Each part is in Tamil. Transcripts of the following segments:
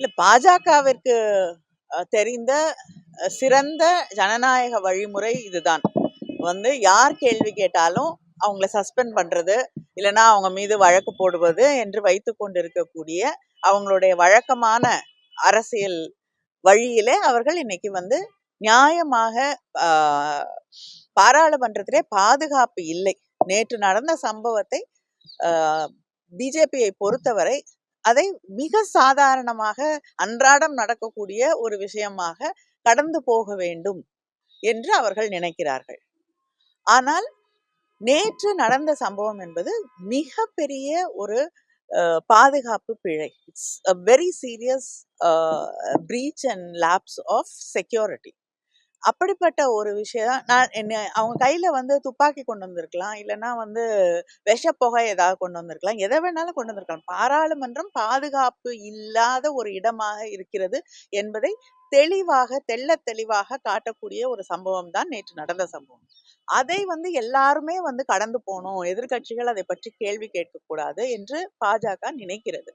இல்லை பாஜகவிற்கு தெரிந்த சிறந்த ஜனநாயக வழிமுறை இதுதான். வந்து யார் கேள்வி கேட்டாலும் அவங்கள சஸ்பெண்ட் பண்றது இல்லைன்னா அவங்க மீது வழக்கு போடுவது என்று வைத்து கொண்டிருக்கக்கூடிய அவங்களுடைய வழக்கமான அரசியல் வழியிலே அவர்கள் இன்னைக்கு வந்து நியாயமாக ஆஹ், பாராளுமன்றத்திலே பாதுகாப்பு இல்லை. நேற்று நடந்த சம்பவத்தை பிஜேபியை பொறுத்தவரை அதை மிக சாதாரணமாக அன்றாடம் நடக்கக்கூடிய ஒரு விஷயமாக கடந்து போக வேண்டும் என்று அவர்கள் நினைக்கிறார்கள். ஆனால் நேற்று நடந்த சம்பவம் என்பது மிக பெரிய ஒரு அஹ், பாதுகாப்பு பிழை. It's a very serious breach and lapse of security அப்படிப்பட்ட ஒரு விஷயம் நான் என்ன அவங்க கையில வந்து துப்பாக்கி கொண்டு வந்திருக்கலாம். இல்லைன்னா வந்து விஷப்புகை ஏதாவது கொண்டு வந்திருக்கலாம். எதை வேணாலும் கொண்டு வந்திருக்கலாம். பாராளுமன்றம் பாதுகாப்பு இல்லாத ஒரு இடமாக இருக்கிறது என்பதை தெளிவாக தெள்ள தெளிவாக காட்டக்கூடிய ஒரு சம்பவம் தான் நேற்று நடந்த சம்பவம். அதை வந்து எல்லாருமே வந்து கடந்து போனோம் எதிர்க்கட்சிகள் அதை பற்றி கேள்வி கேட்கக்கூடாது என்று பாஜக நினைக்கிறது.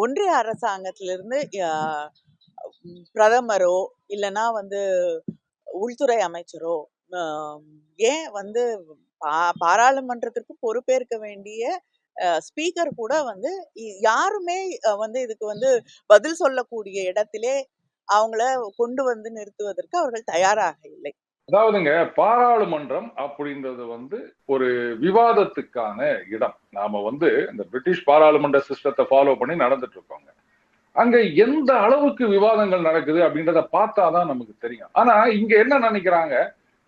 ஒன்றிய அரசாங்கத்திலிருந்து ஆஹ், பிரதமரோ இல்லைன்னா வந்து உள்துறை அமைச்சரோ ஏன் வந்து பா- பாராளுமன்றத்திற்கு பொறுப்பேற்க வேண்டிய ஸ்பீக்கர் கூட வந்து யாருமே வந்து இதுக்கு வந்து பதில் சொல்லக்கூடிய இடத்திலே அவங்கள கொண்டு வந்து நிறுத்துவதற்கு அவர்கள் தயாராக இல்லை. அதாவதுங்க பாராளுமன்றம் அப்படின்றது வந்து ஒரு விவாதத்துக்கான இடம். நாம வந்து இந்த பிரிட்டிஷ் பாராளுமன்ற சிஸ்டத்தை ஃபாலோ பண்ணி நடந்துட்டு இருக்கோங்க. அங்க எந்த அளவுக்கு விவாதங்கள் நடக்குது அப்படின்றத பார்த்தாதான் நமக்கு தெரியும். ஆனா இங்க என்ன நினைக்கிறாங்க?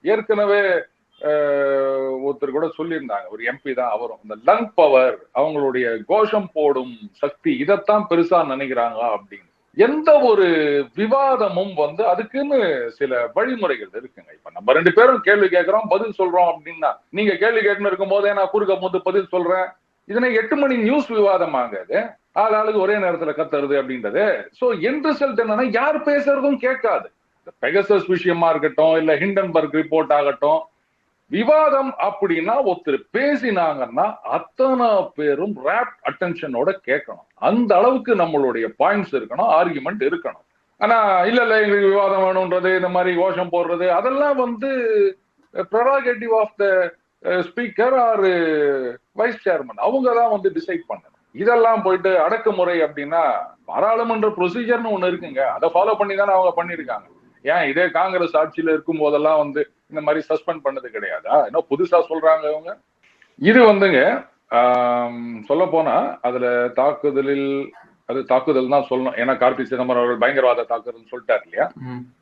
ஏற்கனவே ஒருத்தர் கூட சொல்லியிருந்தாங்க. ஒரு எம்பி தான் அவரும். இந்த லங் பவர் அவங்களுடைய கோஷம் போடும் சக்தி இதைத்தான் பெருசா நினைக்கிறாங்க அப்படின்னு. எந்த ஒரு விவாதமும் வந்து அதுக்குன்னு சில வழிமுறைகள் இருக்குங்க. இப்ப நம்ம ரெண்டு பேரும் கேள்வி கேட்கிறோம் பதில் சொல்றோம் அப்படின்னா நீங்க கேள்வி கேட்டுன்னு இருக்கும் போதே நான் குறுக்க போது பதில் சொல்றேன். இதனை எட்டு மணி நியூஸ் விவாதமாக ஆள் ஆளுக்கு ஒரே நேரத்துல கத்துறது அப்படின்றது. சோ என் ரிசல்ட் என்னன்னா யார் பேசுறதும் கேட்காது. பெகசஸ் விஷயமா இருக்கட்டும் இல்ல ஹிண்டன்பர்க் ரிப்போர்ட் ஆகட்டும். விவாதம் அப்படின்னா ஒருத்தர் பேசினாங்கன்னா அத்தனை பேரும் ரேப் அட்டென்ஷனோட கேட்கணும். அந்த அளவுக்கு நம்மளுடைய பாயிண்ட்ஸ் இருக்கணும் ஆர்குமெண்ட் இருக்கணும். ஆனா இல்ல இல்ல எங்களுக்கு விவாதம் வேணும்ன்றது இந்த மாதிரி கோஷம் போடுறது அதெல்லாம் வந்து prerogative of the speaker or vice chairman அவங்க தான் வந்து டிசைட் பண்ணணும். இதெல்லாம் போயிட்டு அடக்குமுறை அப்படின்னா பாராளுமன்ற ப்ரொசீஜர்னு ஒண்ணு இருக்குங்க. அதை ஃபாலோ பண்ணி தானே அவங்க பண்ணியிருக்காங்க ஏன் இதே காங்கிரஸ் ஆட்சியில இருக்கும் போதெல்லாம் வந்து இந்த மாதிரி சஸ்பெண்ட் பண்ணது கிடையாதா? என்ன புதுசா சொல்றாங்க அவங்க இது வந்துங்க சொல்ல போனா அதுல தாக்குதலில் அது தாக்குதல் தான் சொல்லணும். ஏன்னா கார்த்தி சிதம்பரம் அவர்கள் பயங்கரவாத தாக்குதல் சொல்லிட்டாரு இல்லையா.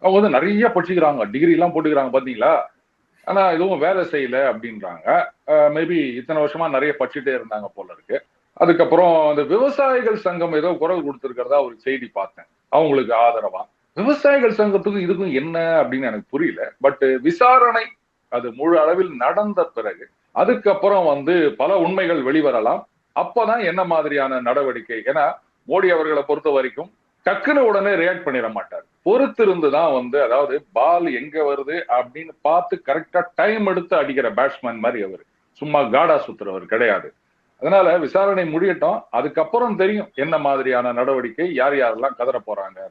அவங்க வந்து நிறைய படிச்சுக்கிறாங்க. டிகிரி எல்லாம் போட்டுக்கிறாங்க பாத்தீங்களா? ஆனா இதுவும் வேலை செய்யல அப்படின்றாங்க. மேபி இத்தனை வருஷமா நிறைய படிச்சுட்டே இருந்தாங்க போல இருக்கு. அதுக்கப்புறம் இந்த விவசாயிகள் சங்கம் ஏதோ குரல் கொடுத்துருக்கிறதா ஒரு செய்தி பார்த்தேன். அவங்களுக்கு ஆதரவா? விவசாயிகள் சங்கத்துக்கும் இதுக்கும் என்ன அப்படின்னு எனக்கு புரியல. பட் விசாரணை அது முழு அளவில் நடந்த பிறகு அதுக்கப்புறம் வந்து பல உண்மைகள் வெளிவரலாம். அப்பதான் என்ன மாதிரியான நடவடிக்கை? ஏன்னா மோடி அவர்களை பொறுத்த வரைக்கும் டக்குன்னு உடனே ரியாக்ட் பண்ணிட மாட்டார். பொறுத்திருந்து தான் வந்து அதாவது பால் எங்க வருது அப்படின்னு பார்த்து கரெக்டா டைம் எடுத்து அடிக்கிற பேட்ஸ்மேன் மாதிரி அவர். சும்மா காடா சுத்துறவர் கிடையாது. அதனால விசாரணை முடியட்டும். அதுக்கப்புறம் தெரியும் என்ன மாதிரியான நடவடிக்கை யார் யாரெல்லாம் கதற போறாங்க.